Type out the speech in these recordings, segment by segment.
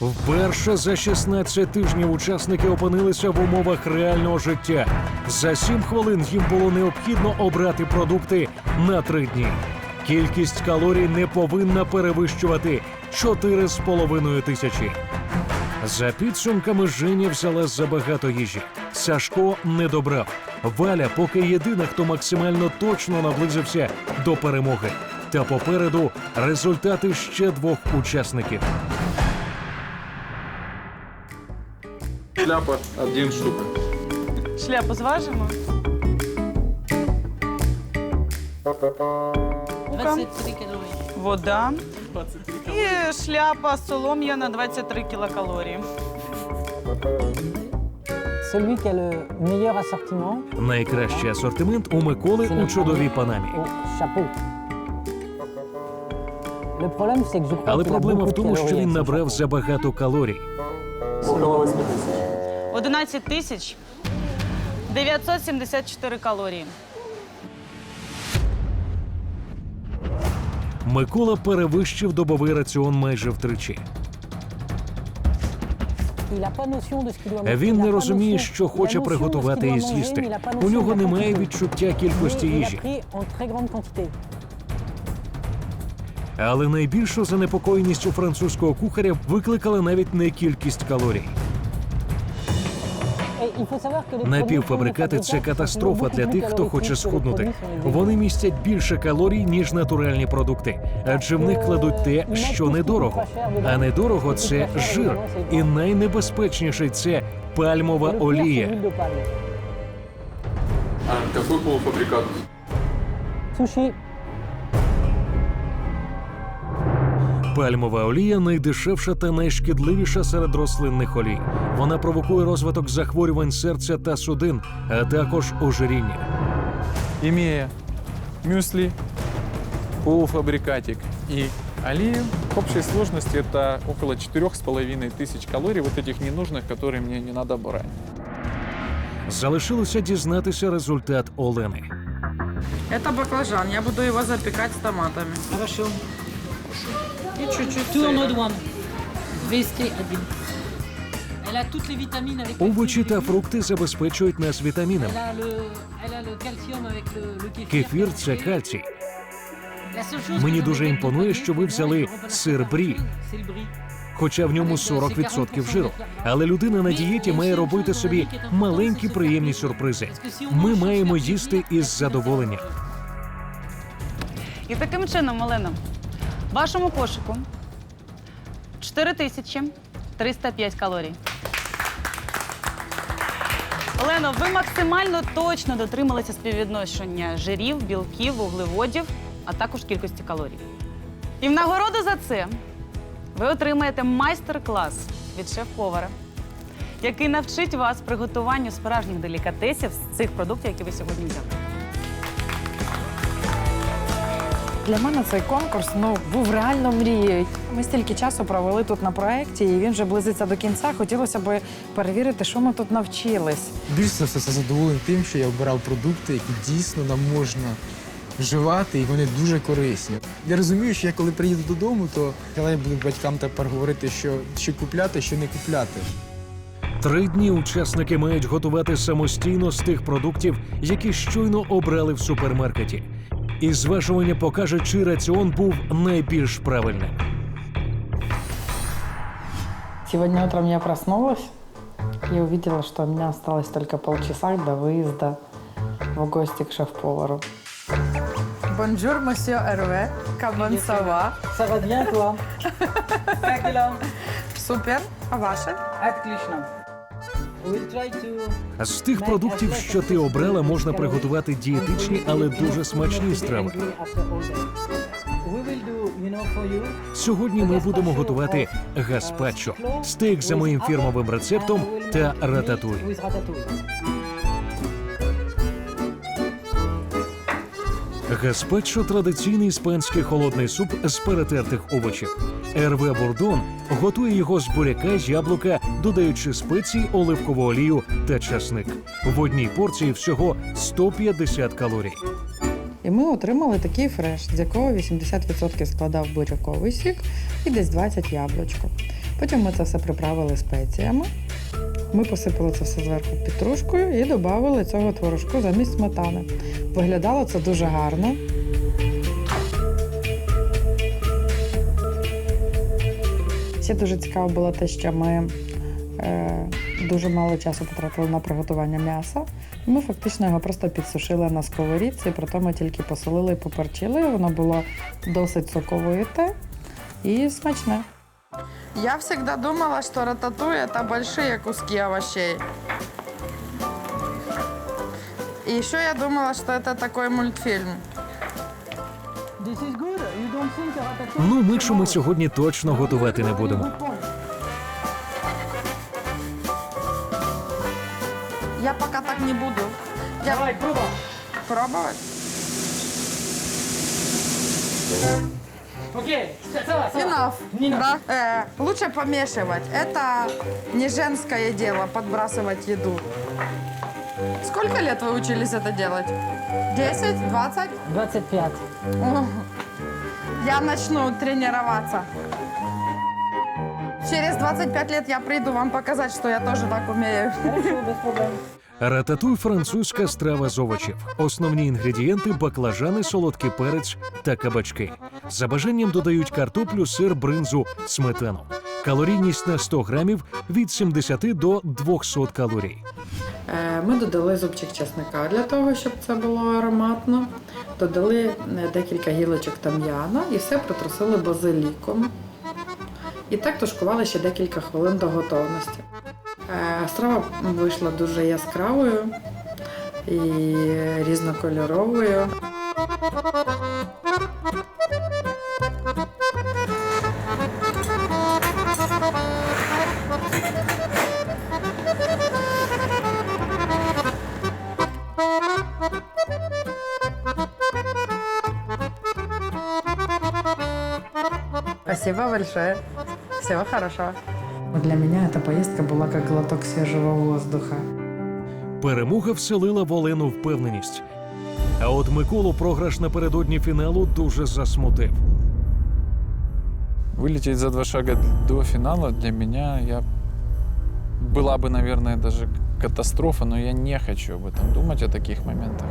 Вперше за 16 тижнів учасники опинилися в умовах реального життя. За 7 хвилин їм було необхідно обрати продукти на 3 дні. Кількість калорій не повинна перевищувати 4,5 тисячі. За підсумками Женя взяла забагато їжі. Сашко не добрав. Валя поки єдина, хто максимально точно наблизився до перемоги. Та попереду результати ще двох учасників. Шляпа один штука. Шляпу зважимо. 23 калорії. Вода. І шляпа солом'яна 23 кілокалорії. Celui qui a le meilleur assortiment Найкращий асортимент у Миколи у чудовій панамі. au chapeau. Le problème, c'est que je crois Але qu'il a проблема beaucoup в de тому, що calories він avec son набрав забагато калорій. 11 тисяч 974 калорії. Микола перевищив добовий раціон майже втричі. Він не розуміє, що хоче приготувати і з'їсти. У нього немає відчуття кількості їжі. Але найбільшу занепокоєність у французького кухаря викликала навіть не кількість калорій. Напівфабрикати це катастрофа для тих, хто хоче схуднути. Вони містять більше калорій, ніж натуральні продукти, адже в них кладуть те, що недорого. А недорого це жир. І найнебезпечніший це пальмова олія. А какой полуфабрикат? Sushi, Пальмова олія найдешевша та найшкідливіша серед рослинних олій. Вона провокує розвиток захворювань серця та судин, а також ожиріння. Имея мюсли, полуфабрикатик и олею, в общей сложности это около 4,5 тысяч калорий, вот этих ненужных, которые мне не надо брать. Залишилося дізнатися результат Олени. Это баклажан. Я буду его запекать с томатами. Хорошо. И чуть-чуть Tourne 201. Elle a toutes les vitamines avec Овочі та фрукти забезпечують нас вітамінами. Кефір це кальцій. Мені дуже імпонує, що ви взяли сир брі, хоча в ньому 40% жиру. Але людина на дієті має робити собі маленькі приємні сюрпризи. Ми маємо їсти із задоволенням. І таким чином, Олена, вашому кошику 4305 калорій. Олено, ви максимально точно дотрималися співвідношення жирів, білків, вуглеводів, а також кількості калорій. І в нагороду за це ви отримаєте майстер-клас від шеф-повара, який навчить вас приготуванню справжніх делікатесів з цих продуктів, які ви сьогодні взяли. Для мене цей конкурс ну був реально мрією. Ми стільки часу провели тут на проєкті, і він вже близиться до кінця. Хотілося б перевірити, що ми тут навчились. Більш за все задоволений тим, що я обирав продукти, які дійсно нам можна вживати, і вони дуже корисні. Я розумію, що я коли приїду додому, то я буду батькам тепер говорити, що, що купляти, що не купляти. Три дні учасники мають готувати самостійно з тих продуктів, які щойно обрали в супермаркеті. І зважування покаже, чий раціон був найбільш правильним. Сегодня утром я проснулась и увидела, что у меня осталось только полчаса до выезда в гости к шеф-повару. Бонжур, месье Эрве, кабан сова. Ça va Супер, а ваше? Отлично. З тих продуктів, що ти обрала, можна приготувати дієтичні, але дуже смачні страви. Сьогодні ми будемо готувати гаспачо, стейк за моїм фірмовим рецептом та рататуй. With. Гаспачо традиційний іспанський холодний суп з перетертих овочів. Ерве Бурдон готує його з буряка, яблука, додаючи спеції, оливкову олію та часник. В одній порції всього 150 калорій. І ми отримали такий фреш, з якого 80% складав буряковий сік і десь 20 яблучко. Потім ми це все приправили спеціями. Ми посипали це все зверху петрушкою і додали цього творожку замість сметани. Виглядало це дуже гарно. Ще дуже цікаво було те, що ми е, дуже мало часу потратили на приготування м'яса. Ми фактично його просто підсушили на сковорідці, проте ми тільки посолили і поперчили. Воно було досить соковите і смачне. Я завжди думала, що рататуй – це великі куски овощей. І ще я думала. You don't think ratatouille? Ну, мишу ми сьогодні точно готувати не будемо. Я поки так не буду. Я Давай, пробуй. пробувати. Окей. Enough. Да? Э, лучше помешивать. Это не женское дело подбрасывать еду. Сколько лет вы учились это делать? 10? 20? 25. О, Я начну тренироваться. Через 25 лет я приду вам показать, что я тоже так умею. Хорошо, без проблем. Рататуй французька страва з овочів. Основні інгредієнти баклажани, солодкий перець та кабачки. За бажанням додають картоплю, сир, бринзу, сметану. Калорійність на 100 грамів від 70 до 200 калорій. Е, Ми додали зубчик чесника для того, щоб це було ароматно. Додали е, декілька гілочок там'яна і все притрусили базиліком. І так тушкували ще декілька хвилин до готовності. Е, Страва вийшла дуже яскравою і різнокольоровою. Спасибо большое. Всего хорошего. Для меня эта поездка была как глоток свежего воздуха. Перемога вселила в Олену впевненість. А от Миколу програш напередодні фіналу дуже засмутив. Вылететь за два шага до финала для меня я была бы, наверное, даже катастрофа, но я не хочу об этом думать о таких моментах.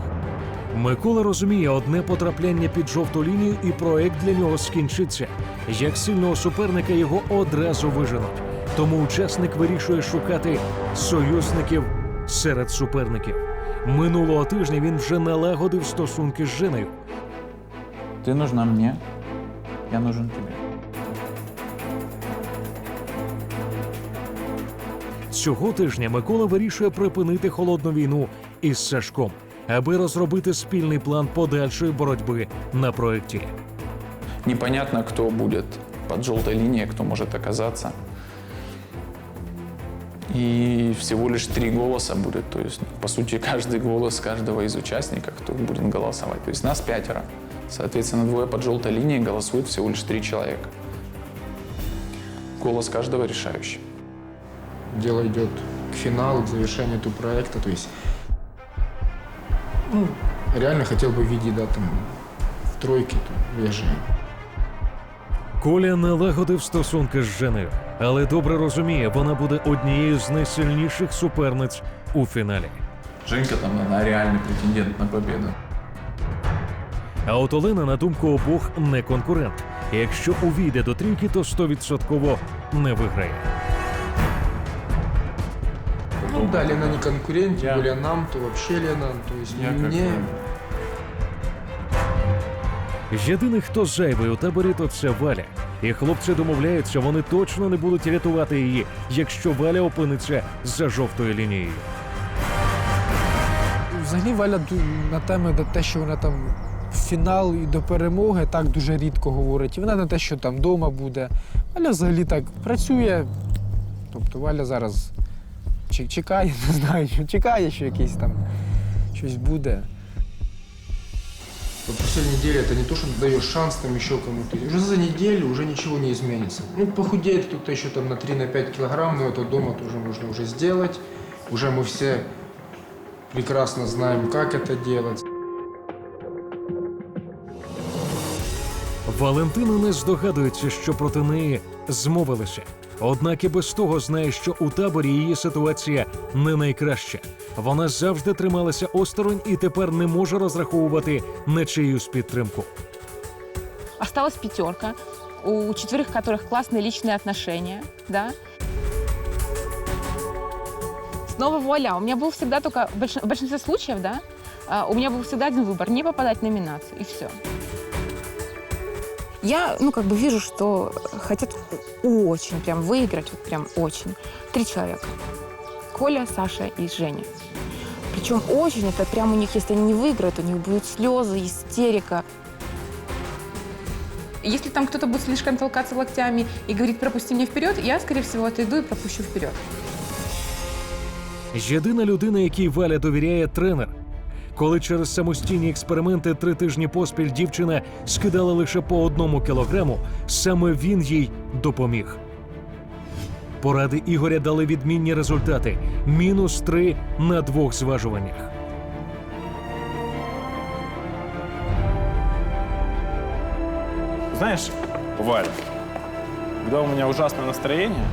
Микола розуміє, одне потрапляння під жовту лінію, і проект для нього скінчиться. Як сильного суперника його одразу виженуть. Тому учасник вирішує шукати союзників серед суперників. Минулого тижня він вже налагодив стосунки з Женою. Ты нужна мне, я нужен тебе. Цього тижня Микола вирішує припинити холодну війну із Сашком, аби розробити спільний план подальшої боротьби на проекті. Непонятно, кто будет под желтой линией, кто может оказаться И всего лишь три голоса будет. То есть, по сути, каждый голос каждого из участников, кто будет голосовать. То есть нас пятеро. Соответственно, двое под желтой линией голосуют всего лишь три человека. Голос каждого решающий. Дело идет к финалу, к завершению этого проекта. То есть, ну, реально хотел бы видеть, да, там, в тройке, там, я же Коля налагодив стосунки з Женою, але добре розуміє, вона буде однією з найсильніших суперниць у фіналі. Женька там, она реальный претендент на победу. А от Олена, на думку обох, не конкурент. І Якщо увійде до трійки, то стовідсотково не виграє. Ну да, Лена не конкурент, тем Я- более нам, то вообще Лена, то есть Я как мне... бы- Єдиний, хто зайвий у таборі, то це Валя. І хлопці домовляються, вони точно не будуть рятувати її, якщо Валя опиниться за жовтою лінією. Взагалі Валя на теми до те, що вона там в фінал і до перемоги так дуже рідко говорить. І вона на те, що там вдома буде. Валя взагалі так працює. Тобто Валя зараз чекає, не знаю, чекає, що якийсь там щось буде. Вот после недели это не то, что ты даешь шанс там еще кому-то. Уже за неделю уже ничего не изменится. Ну, похудеет кто-то еще там на 3-5 килограмм, но это дома тоже можно уже сделать. Уже мы все прекрасно знаем, как это делать. Валентина не здогадується, що проти неї змовилися. Однак і без того знає, що у таборі її ситуація не найкраща. Вона завжди трималася осторонь і тепер не може розраховувати на чиюсь підтримку. Осталась пятерка, у четверых которых классные личные отношения, да. Снова вуаля, у меня был всегда только, в больш- в большинстве случаев, да, а, у меня был всегда один выбор, не попадать в номинацию, и все. Я, ну, как бы вижу, что хотят очень прям выиграть, вот прям очень. Три человека. Коля, Саша и Женя. Причем очень, это прям у них, если они не выиграют, у них будут слезы, истерика. Если там кто-то будет слишком толкаться локтями и говорит, пропусти меня вперед, я, скорее всего, отойду и пропущу вперед. Єдина людина, якій Валя довіряє тренер. Коли через самостійні експерименти три тижні поспіль дівчина скидала лише по одному кілограму, саме він їй допоміг. Поради Ігоря дали відмінні результати: мінус три на двох зважуваннях. Знаешь, Валь, когда у меня ужасное настроение,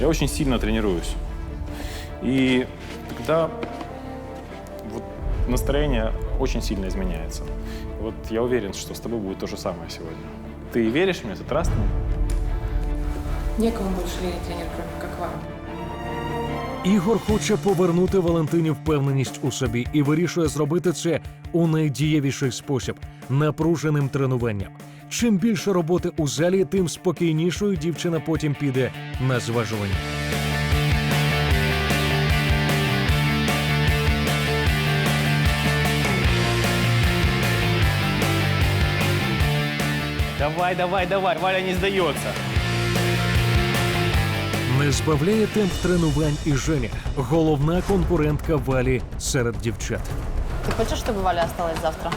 я очень сильно тренируюсь. И тогда вот настроение очень сильно изменяется. Вот я уверен, что с тобой будет то же самое сегодня. Ты веришь мне? Ты me? Некому больше верить тренер, кроме как вам. Ігор хоче повернути Валентині впевненість у собі і вирішує зробити це у найдієвіший спосіб напруженим тренуванням. Чим більше роботи у залі, тим спокійнішою дівчина потім піде на зважування. Давай, давай, давай, Валя не сдается. Не збавляє темп тренувань і Женя, головна конкурентка Валі серед дівчат. Ты хочешь, чтобы Валя осталась завтра?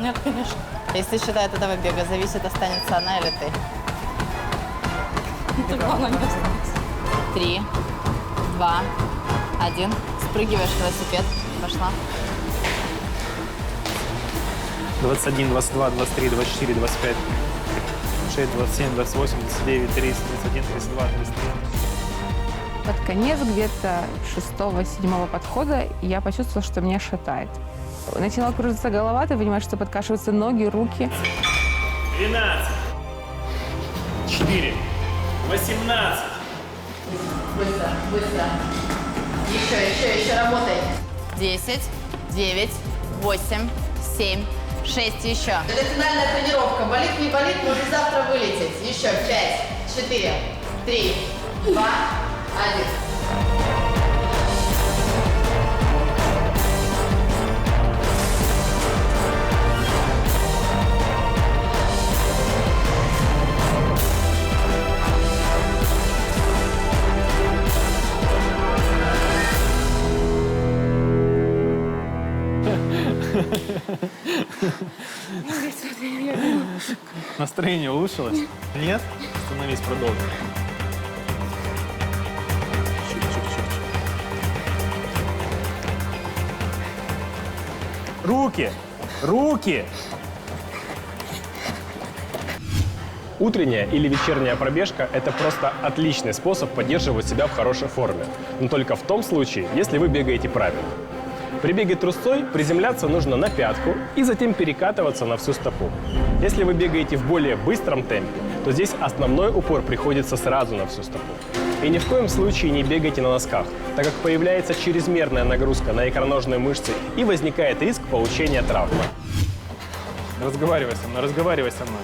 Нет, конечно. Если считай от этого бега зависит, останется она или ты. Три, два, один. Спрыгиваешь в велосипед. Пошла. 21, 22, 23, 24, 25, 6, 27, 28, 29, 30, 31, 32, 33. Под конец где-то шестого-седьмого подхода я почувствовала, что меня шатает. Начала кружиться голова, ты понимаешь, что подкашиваются ноги, руки. 12, 4, 18. Быстро, быстро. Еще, еще, еще работай. Десять, девять, восемь, семь, шесть, еще. Это финальная тренировка. Болит, не болит, может завтра вылететь. Еще пять, четыре, три, два, один. Настроение улучшилось? Нет? Становись, продолжим. Руки! Руки! Утренняя или вечерняя пробежка – это просто отличный способ поддерживать себя в хорошей форме. Но только в том случае, если вы бегаете правильно. При беге трусцой приземляться нужно на пятку и затем перекатываться на всю стопу. Если вы бегаете в более быстром темпе, то здесь основной упор приходится сразу на всю стопу. И ни в коем случае не бегайте на носках, так как появляется чрезмерная нагрузка на икроножные мышцы и возникает риск получения травмы. Разговаривай со мной, разговаривай со мной.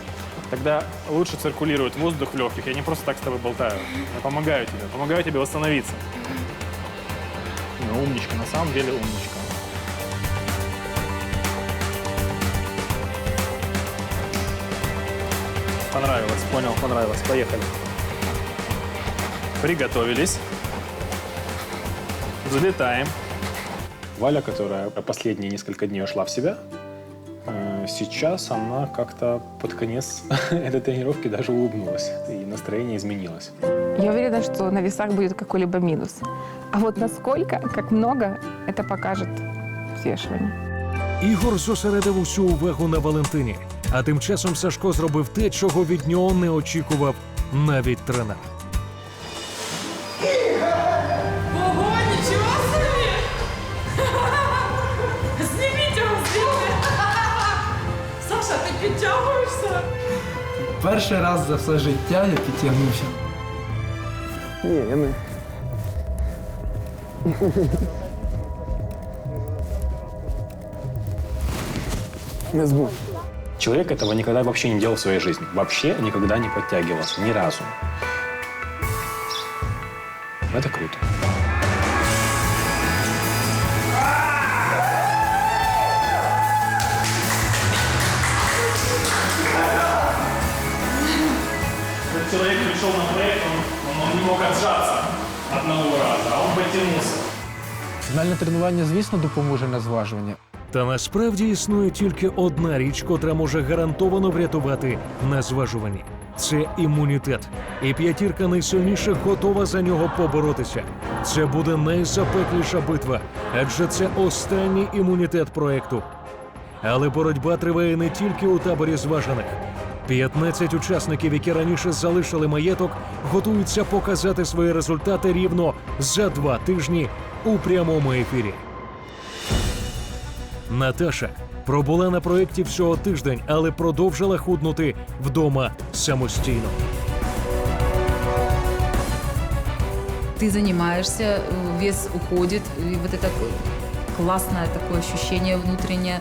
Тогда лучше циркулирует воздух в легких. Я не просто так с тобой болтаю. Я помогаю тебе, помогаю тебе восстановиться. Ну, умничка, на самом деле умничка. Понравилось, понял, понравилось. Поехали. Приготовились. Залетаем. Валя, которая последние несколько дней ушла в себя, э, сейчас она как-то под конец этой тренировки даже улыбнулась. И настроение изменилось. Я уверена, что на весах будет какой-либо минус. А вот насколько, как много, это покажет взвешивание. Ігор зосередив усю увагу на Валентині, а тим часом Сашко зробив те, чого від нього не очікував навіть тренер. Ого, ничего себе! Снимите его, снимите! Саша, ты підтягуєшся? Перший раз за все життя я підтягнувся. Человек этого никогда вообще не делал в своей жизни. Вообще никогда не подтягивался. Ни разу. Это круто. Человек пришел на проект, он, он не мог отжаться одного раза, а он потянулся. Фінальне тренування, звісно, допоможе на зважування. Та насправді існує тільки одна річ, котра може гарантовано врятувати на зважуванні. Це імунітет. І п'ятірка найсильніших готова за нього поборотися. Це буде найзапекліша битва, адже це останній імунітет проекту. Але боротьба триває не тільки у таборі зважених. 15 учасників, які раніше залишили маєток, готуються показати свої результати рівно за два тижні у прямому ефірі. Наташа пробула на проєкті всього тиждень, але продовжила худнути вдома самостійно. ты занимаешься, э, вес уходит, и вот это классное такое ощущение внутреннее.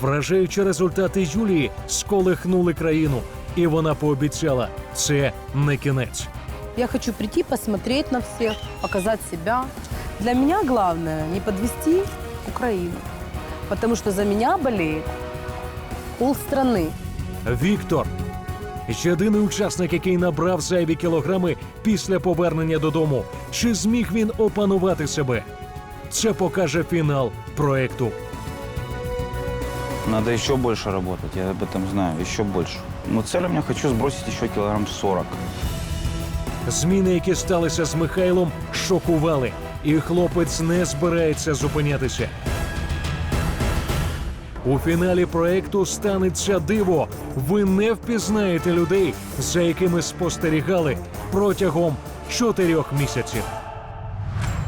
Вражаючі результати Юлії сколихнули країну, і вона пообіцяла, це не кінець. Я хочу прийти, посмотреть на всех, показать себя. Для меня главное не подвести Украину, потому что за меня болеет полстраны. Віктор. Єдиний учасник, який набрав зайві кілограми після повернення додому. Чи зміг він опанувати себе? Це покаже фінал проекту. Надо еще больше работать, я об этом знаю, еще больше. Но цель у меня хочу сбросить еще килограмм 40. Зміни, які сталися з Михайлом, шокували, і хлопець не збирається зупинятися. У фіналі проекту станеться диво. Ви не впізнаєте людей, за якими спостерігали протягом чотирьох місяців.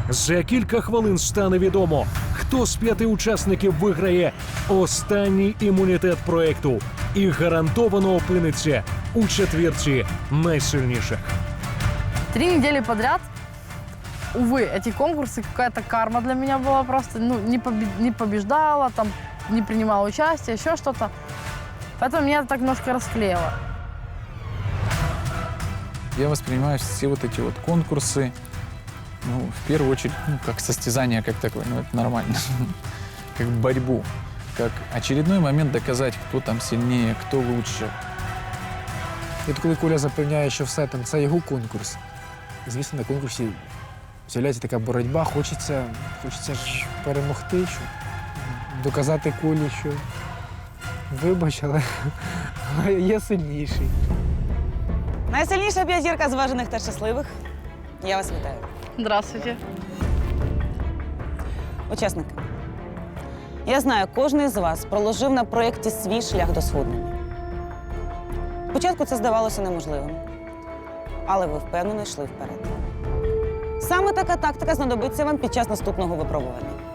За кілька хвилин стане відомо, хто з п'яти учасників виграє останній імунітет проекту і гарантовано опиниться у четвірці найсильніших. Три недели подряд, увы, эти конкурсы какая-то карма для меня была просто, ну, не, побе- не побеждала, там, не принимала участие, еще что-то. Поэтому меня это так немножко расклеило. Я воспринимаю все вот эти вот конкурсы, ну, в первую очередь, ну, как состязание как такое, ну, это нормально, как борьбу, как очередной момент доказать, кто там сильнее, кто лучше. І от коли Коля запевняє, що все там це його конкурс. Звісно, на конкурсі з'являється така боротьба, хочеться, хочеться ж перемогти, щоб доказати Колі, що вибач, але, але є сильніший. Найсильніша п'ятірка зважених та щасливих. Я вас вітаю. Здравствуйте. Учасники. Я знаю, кожен з вас проложив на проєкті свій шлях до схуднення. Спочатку це здавалося неможливим, але ви впевнено йшли вперед. Саме така тактика знадобиться вам під час наступного випробування.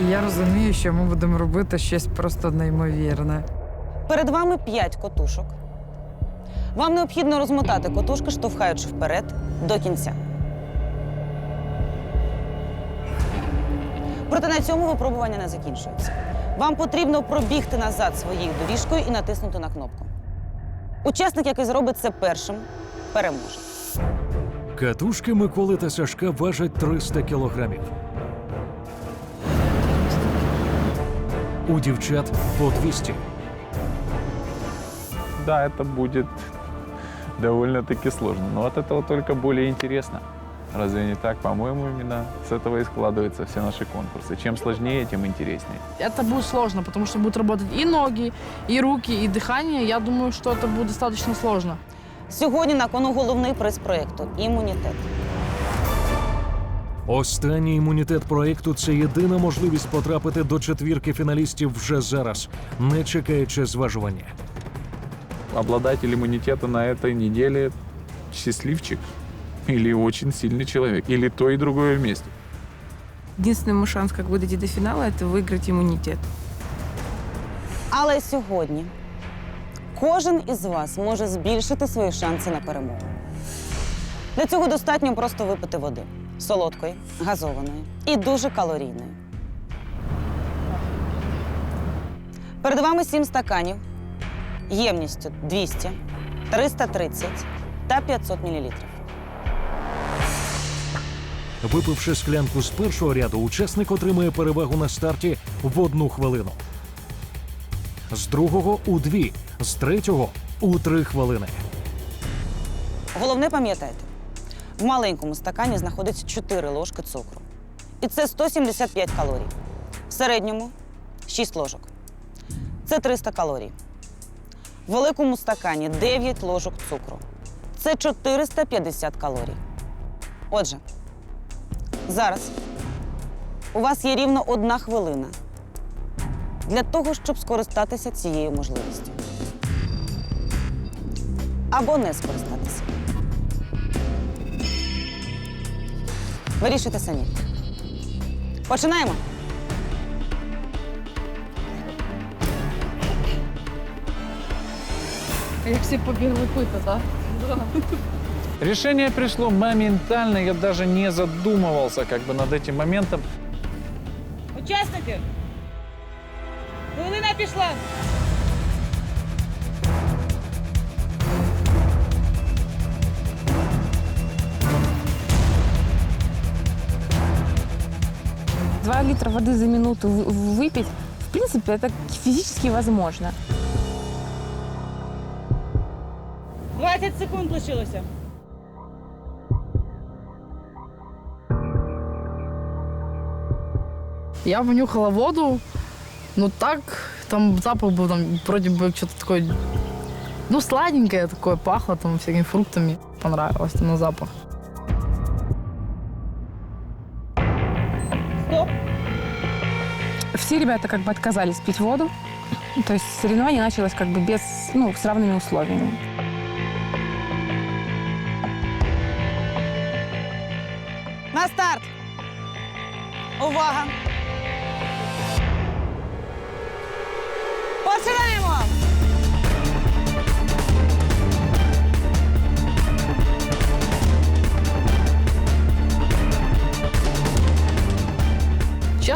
І я розумію, що ми будемо робити щось просто неймовірне. Перед вами п'ять котушок. Вам необхідно розмотати котушки, штовхаючи вперед до кінця. Проте на цьому випробування не закінчується. Вам потрібно пробігти назад своєю доріжкою і натиснути на кнопку. Учасник, який зробить це першим, переможе. Катушки Миколи та Сашка важать 300 кілограмів. У дівчат по 200. Да, это будет довольно-таки сложно, но от этого только более интересно. Разве не так? По-моему, именно с этого и складываются все наши конкурсы. Чем сложнее, тем интереснее. Это будет сложно, потому что будут работать и ноги, и руки, и дыхание. Я думаю, что это будет достаточно сложно. Сьогодні на кону головний приз проєкту імунітет. Останній імунітет проекту це єдина можливість потрапити до четвірки фіналістів вже зараз, не чекаючи зважування. Обладатель иммунитета на этой неделе счастливчик. или очень сильный человек, или то и другое вместе. Единственный мой шанс как бы дойти до финала – это выиграть иммунитет. Але сьогодні кожен із вас може збільшити свої шанси на перемогу. Для цього достатньо просто випити води солодкої, газованої і дуже калорійної. Перед вами сім стаканів ємністю 200, 330 та 500 мл. Випивши склянку з першого ряду, учасник отримує перевагу на старті в одну хвилину. З другого у дві, з третього у три хвилини. Головне пам'ятайте, в маленькому стакані знаходиться 4 ложки цукру. І це 175 калорій. В середньому 6 ложок. Це 300 калорій. В великому стакані 9 ложок цукру. Це 450 калорій. Отже, зараз у вас є рівно одна хвилина для того, щоб скористатися цією можливістю. Або не скористатися. Вирішуйте самі. Починаємо. Як всі побігли пити, так? Решение пришло моментально, я даже не задумывался как бы над этим моментом. Учасники! Хвилина пішла! Два литра воды за минуту вы- выпить, в принципе, это физически возможно. 20 секунд лишилося. Я понюхала воду, ну так, там запах был, там вроде бы что-то такое, ну сладенькое такое, пахло там всякими фруктами. Понравилось там на запах. Все ребята как бы отказались пить воду. То есть соревнование началось как бы без, ну, с равными условиями. На старт! Увага!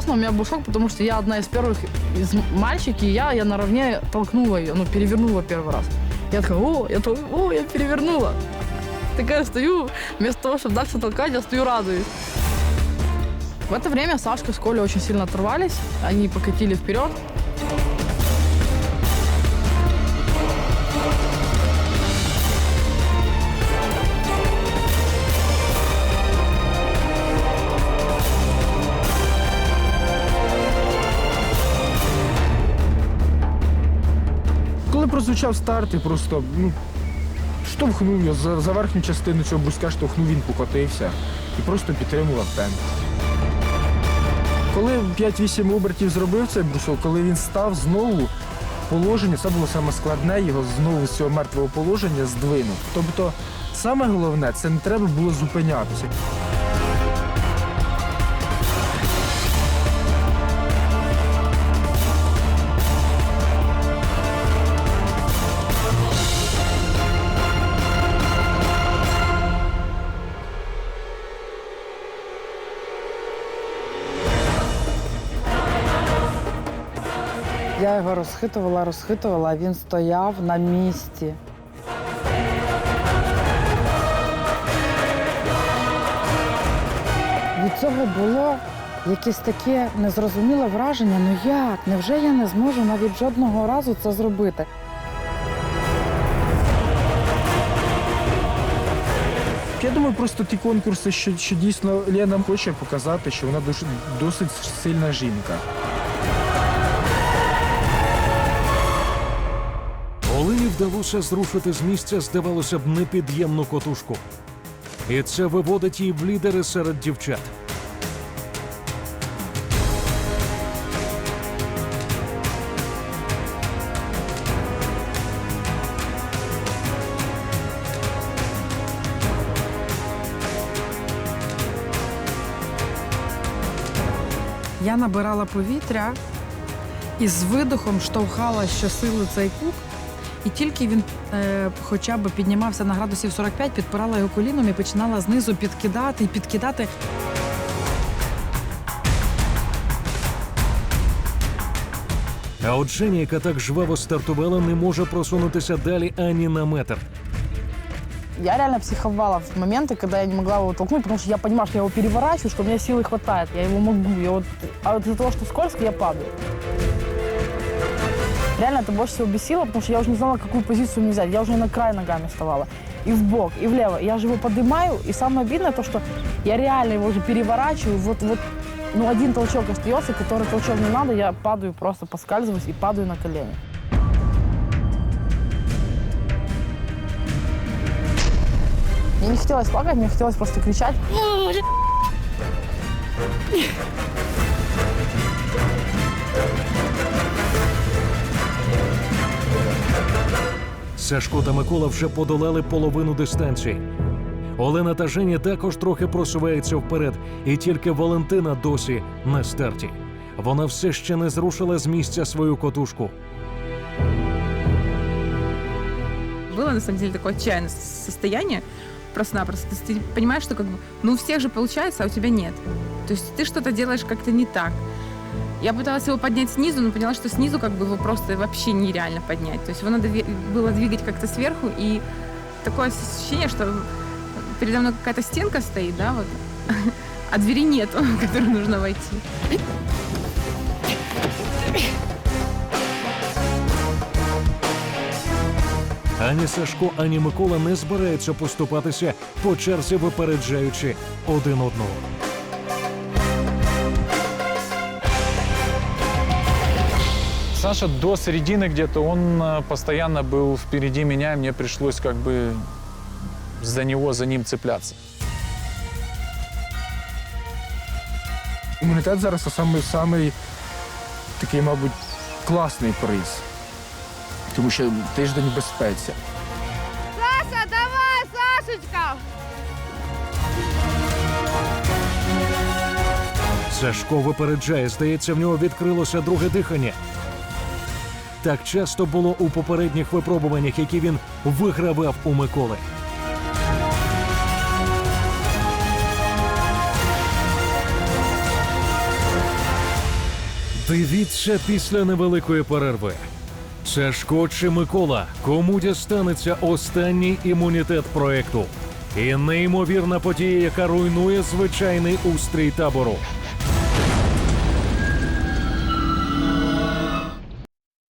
Честно, у меня был шок, потому что я одна из первых из мальчики, и я, я наравне толкнула ее, ну, перевернула первый раз. Я такая, о, я, тол- о, я перевернула. Такая стою, вместо того, чтобы дальше толкать, я стою, радуюсь. В это время Сашка с Колей очень сильно оторвались, они покатили вперед. Коли прозвучав старт, і просто ну, штовхнув я за, за верхню частину цього бузька, штовхнув, він покотився і просто підтримував темп. Коли 5-8 обертів зробив цей брусок, коли він став знову положення, це було саме складне, його знову з цього мертвого положення здвинув. Тобто, саме головне, це не треба було зупинятися. Я його розхитувала, розхитувала, він стояв на місці. Від цього було якесь таке незрозуміле враження. Ну як? Невже я не зможу навіть жодного разу це зробити? Я думаю, просто ті конкурси, що, що дійсно Лена хоче показати, що вона досить сильна жінка. вдалося зрушити з місця, здавалося б, непід'ємну котушку. І це виводить її в лідери серед дівчат. Я набирала повітря і з видохом штовхала щосили цей кук. І тільки він е, хоча б піднімався на градусів 45, підпирала його коліном і починала знизу підкидати і підкидати. А от Женя, яка так жваво стартувала, не може просунутися далі ані на метр. Я реально психовала в моменты, когда я не могла его толкнуть, потому что я понимаю, что я его переворачиваю, что у меня силы хватает, я его могу. Я вот... А вот из-за того, что скользко, я падаю. Реально это больше всего бесило, потому что я уже не знала, какую позицию мне взять. Я уже на край ногами вставала. И в бок, и влево. Я же его поднимаю, и самое обидное то, что я реально его уже переворачиваю. Вот, вот ну, один толчок остается, который толчок не надо, я падаю, просто поскальзываюсь и падаю на колени. Мне не хотелось плакать, мне хотелось просто кричать. Сашко та Микола вже подолали половину дистанції. Олена та Женя також трохи просуваються вперед, і тільки Валентина досі на старті. Вона все ще не зрушила з місця свою котушку. Было на самом деле такое отчаянное с- состояние просто-напросто. То есть ты понимаешь, что как бы, ну у всех же получается, а у тебя нет. То есть ты что-то делаешь как-то не так. Я пыталась его поднять снизу, но поняла, что снизу как бы его просто вообще нереально поднять. То есть его надо ве- было двигать как-то сверху, и такое ощущение, что передо мной какая-то стенка стоит, да, вот, а двери нету, в которую нужно войти. Ані Сашко, ані Микола не збираються поступатися по черзі, випереджаючи один одного. Саша до середины где-то, он э, постоянно был впереди меня, и мне пришлось как бы за него, за ним цепляться. Імунітет зараз це самий, самий такий, мабуть, класний приз. Тому що тиждень в безпеці. Саша, давай, Сашечка! Сашко випереджає, здається, в нього відкрилося друге дихання. Так часто було у попередніх випробуваннях, які він вигравав у Миколи. Дивіться після невеликої перерви. Сашко чи Микола, кому дістанеться останній імунітет проекту? І неймовірна подія, яка руйнує звичайний устрій табору.